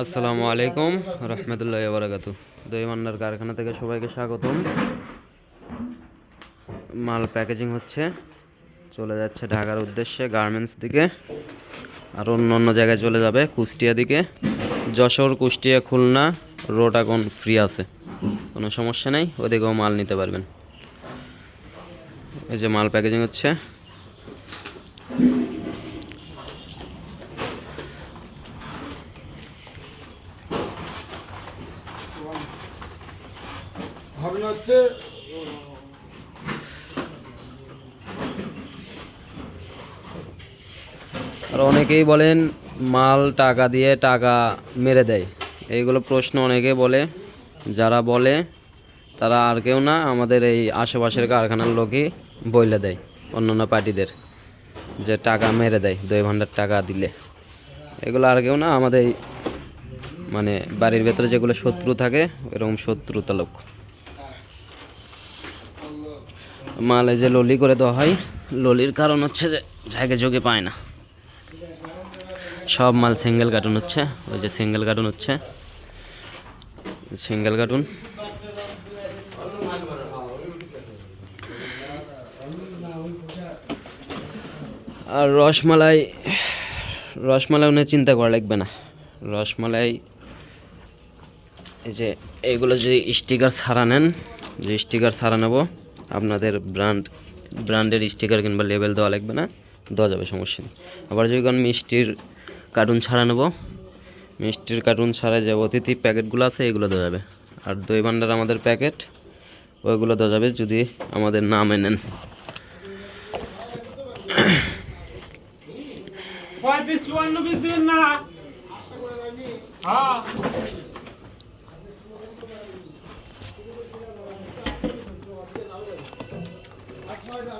আসসালামু আলাইকুম রহমতুল্লাহ বারাকাতু দই মান্নার কারখানা থেকে সবাইকে স্বাগতম। মাল প্যাকেজিং হচ্ছে, চলে যাচ্ছে ঢাকার উদ্দেশ্যে গার্মেন্টস দিকে, আর অন্য অন্য জায়গায় চলে যাবে কুষ্টিয়া দিকে। যশোর, কুষ্টিয়া, খুলনা, রোড এখন ফ্রি আছে। কোনো সমস্যা নেই, ওদিকেও মাল নিতে পারবেন। এই যে মাল প্যাকেজিং হচ্ছে হচ্ছে, আর অনেকেই বলেন মাল টাকা দিয়ে টাকা মেরে দেয়। এইগুলো প্রশ্ন অনেকে বলে। যারা বলে, তারা আর কেউ না, আমাদের এই আশেপাশের কারখানার লোকই বইলে দেয়, অন্যান্য পার্টিদের, যে টাকা মেরে দেয়, দুই ভান্ডার টাকা দিলে। এগুলো আর কেউ না, আমাদের মানে বাড়ির ভেতরে যেগুলো শত্রু থাকে, এরকম শত্রুতা লোক। মালে যে ললি করে দেওয়া হয়, ললির কারণ হচ্ছে যে জায়গা যোগে পায় না। সব মাল সিঙ্গেল কার্টুন হচ্ছে, ওই যে সিঙ্গেল কার্টুন হচ্ছে। সিঙ্গেল কার্টুন আর রসমালাই রসমালাই উনি চিন্তা করা লাগবে না। রসমালাই এই যে এইগুলো যদি স্টিকার ছাড়া নেন, যে স্টিকার ছাড়া নেব, আপনাদের ব্র্যান্ড, ব্র্যান্ডের স্টিকার কিংবা লেবেল দেওয়া লাগবে না, দেওয়া যাবে, সমস্যা নেই। আবার যদি কোন মিষ্টির কার্টুন ছাড়া নেব, মিষ্টির কার্টুন ছাড়া যে অতিথি প্যাকেটগুলো আছে, এগুলো দেওয়া যাবে। আর দই ভান্ডার আমাদের প্যাকেট, ওইগুলো দেওয়া যাবে যদি আমাদের নামে নেন কয়